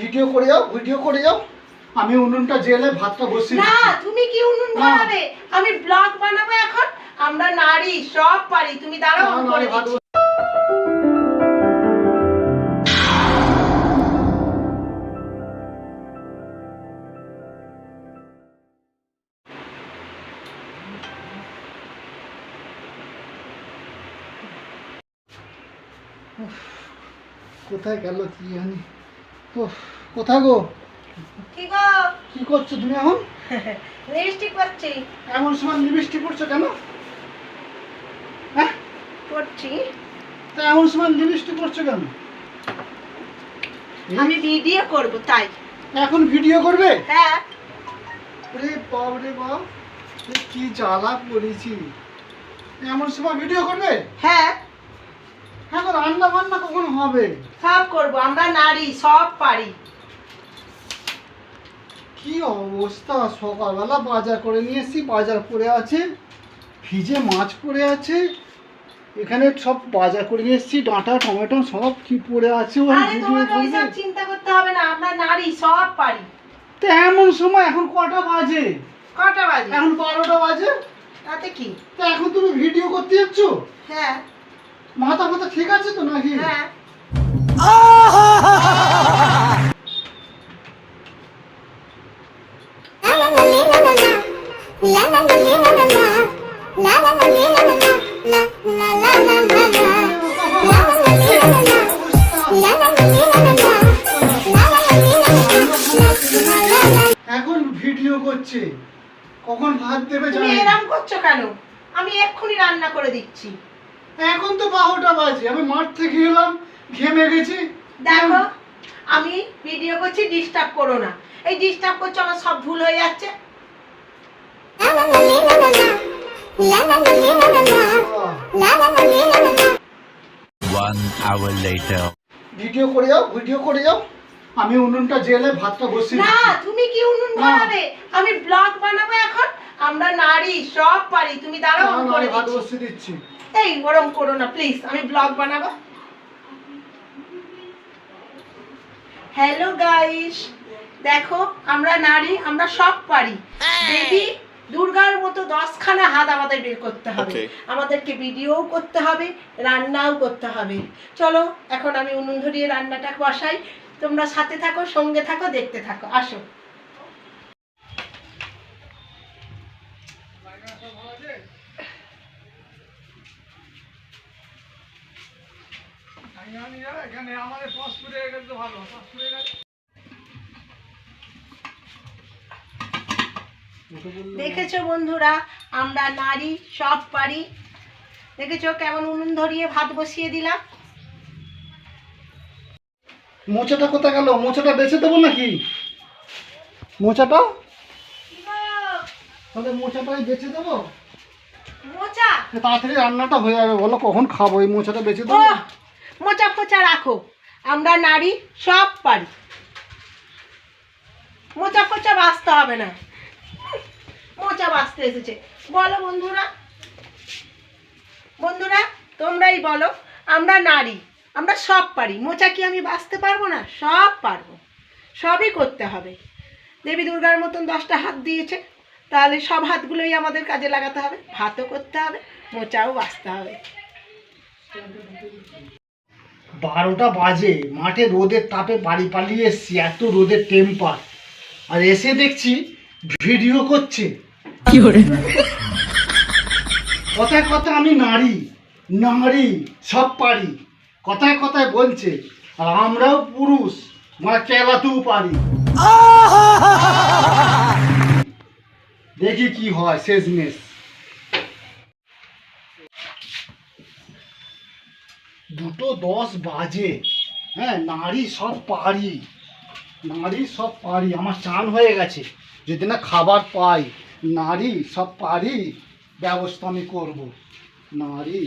Video করে যাও video করে যাও। আমি উনুনটা জেলে ভাতটা বসিয়ে না তুমি কি উনুন বানাবে? আমি ব্লগ বানাবো এখন। আমরা নারী সব পারি। তুমি দাঁড়াও আমি করে দিচ্ছি। কোথায় গেল কি জানি। কোথায় গো? কি গো? কি করছ তুমি এখন? লিপস্টিক করছি এমন সময় লিপস্টিক করছ কেন? হ্যাঁ? করছি তা এমন সময় লিপস্টিক করছ কেন? আমি ভিডিও করব তাই। এখন ভিডিও করবে? হ্যাঁ। রে বাপ রে বাপ কি জ্বালা পড়েছি এমন সময় ভিডিও করবে? হ্যাঁ। এখন রান্না বান্না কখন হবে? সব করব আমরা নারী সব পারি। কি অবস্থা? সকালবেলা বাজার করে নিয়ে এসেছি বাজার পড়ে আছে ভিজে মাছ পড়ে আছে এখানে সব বাজার করে নিয়ে এসেছি ডাঁটা টমেটো সব কি পড়ে আছে চিন্তা করতে হবে না আমরা নারী সব পারি। তো এমন সময় এখন কটা বাজে? কটা বাজে? এখন বারোটা বাজে? তাতে কি? তো এখন তুমি ভিডিও করতে যাচ্ছ? হ্যাঁ। মাথা মাথা ঠিক আছে তো নাকি? হ্যাঁ। এখন ভিডিও করছে। কখন ভাত দেবে তুমি। এরম করছ কেন? আমি এক্ষুনি রান্না করে দিচ্ছি। এখন তো বারোটা বাজে আমি মাঠ থেকে এলাম ঘেমে গেছি। দেখো আমি ভিডিও করছি ডিস্টার্ব করো না। এই ডিস্টার্ব করছ আমার সব ভুল হয়ে যাচ্ছে। One hour later. ভিডিও করে যাও ভিডিও করে যাও। আমি উনুনটা জেলে ভাতটা বসিয়ে না তুমি কি উনুন বানাবে? আমি ব্লগ বানাবো এখন? আমরা নারী সব পারি। তুমি দাঁড়াও আমি ভাত। বসিয়ে দিচ্ছি। এই ওরম করো না প্লিজ আমি ব্লগ বানাবো। হ্যালো গাইস দেখো আমরা নারী আমরা সব পারি। দেবী দুর্গার মতো দশখানা হাত আমাদের বের করতে হবে। আমাদেরকে ভিডিও করতে হবে রান্নাও করতে হবে। চলো এখন আমি উনুন ধরিয়ে রান্নাটা বসাই। তোমরা সাথে থাকো সঙ্গে থাকো দেখতে থাকো। আসো। আমাদের পাসপোর্টে গেলে তো ভালো পাসপোর্টে গেলে। দেখেছ বন্ধুরা আমরা নারী সব পারি। দেখেছ কেমন উনুন ধরিয়ে ভাত বসিয়ে দিলাম? মোচাটা কোথায় গেল? মোচাটা বেচে দেবো নাকি? মোচাটা? তাহলে মোচাটাই বেচে দেবো? মোচা? তাড়াতাড়ি রান্নাটা হয়ে যাবে বলো কখন খাব? এই মোচাটা বেচে ও দেবো মোচা ফোচা রাখো। আমরা নারী, সব পারি। মোচা ফোচা বাঁচতে হবে না। মোচা বাঁচতে এসেছে। বলো বন্ধুরা। বন্ধুরা, তোমরাই বলো, আমরা নারী, আমরা সব পারি। মোচা কি আমি বাঁচতে পারব না? সব পারব। সবই করতে হবে। দেবী দুর্গার মতন দশটা হাত দিয়েছে। তাহলে সব হাতগুলোই আমাদের কাজে লাগাতে হবে। ভাতও করতে হবে, মোচাও বাঁচতে হবে। বারোটা বাজে মাঠে রোদের তাপে বাড়ি পালিয়ে এসছি এত রোদের টেম্পার আর এসে দেখছি ভিডিও করছে। কথায় কথা আমি নারী নারী সব পারি। কথায় কথায় বলছে আর আমরাও পুরুষ মানে কেলাতেও পারি। দেখি কি হয় শেষমেশ। দুটো দশ বাজে। হ্যাঁ নারী সব পারি নারী সব পারি আমার চান হয়ে গেছে। যদি না খাবার পাই নারী সব পারি ব্যবস্থা আমি করব। নারী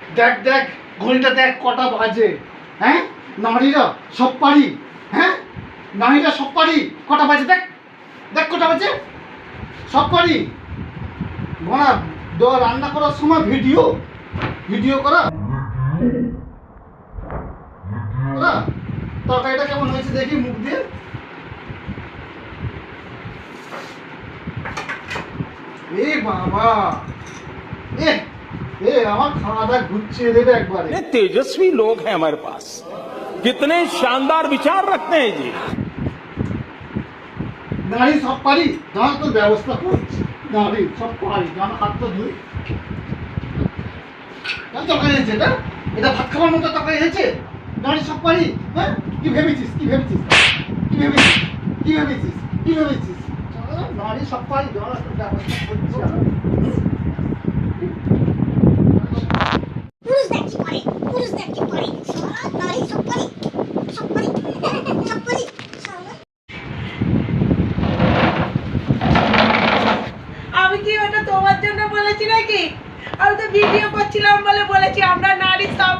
দেখ দেখ, ঘড়িটা দেখ, কটা বাজে। হ্যাঁ নারীরা সব পারি হ্যাঁ নারীরা সব পারি কটা বাজে দেখ। দেখ, কটা বাজে। সব পারি বলা রান্না করার সময় ভিডিও ভিডিও করা তরকারিটা কেমন হয়েছে দেখি মুখ দিয়ে এ বাবা এ এ আমার খাওয়া দাওয়া ঘুরছিয়ে দেবে একবারে कितने तेजस्वी लोग हैं हमारे पास कितने शानदार विचार रखते हैं जी নারী সব পারি জানা তো ব্যবস্থা করছি নারী সব পারি জানা হাত তো ধুই। তরকারি হয়েছে এটা? এটা ভাত খাওয়ার মতো তরকারি হয়েছে? দাঁড়ি সব পারি হ্যাঁ? কি ভেবেছিস কি ভেবেছিস? কি ভেবেছিস? কি ভেবেছিস? কি ভেবেছিস? নারী সব পারি জানা তো ব্যবস্থা করছি আমি। পুরুষ দেখ কি পারে পুরুষ দেখ কি পারে সারা নারী সব পারে সব পারে সব পারে সারা আমি কি করছিলাম বলে বলেছি আমরা নারী সব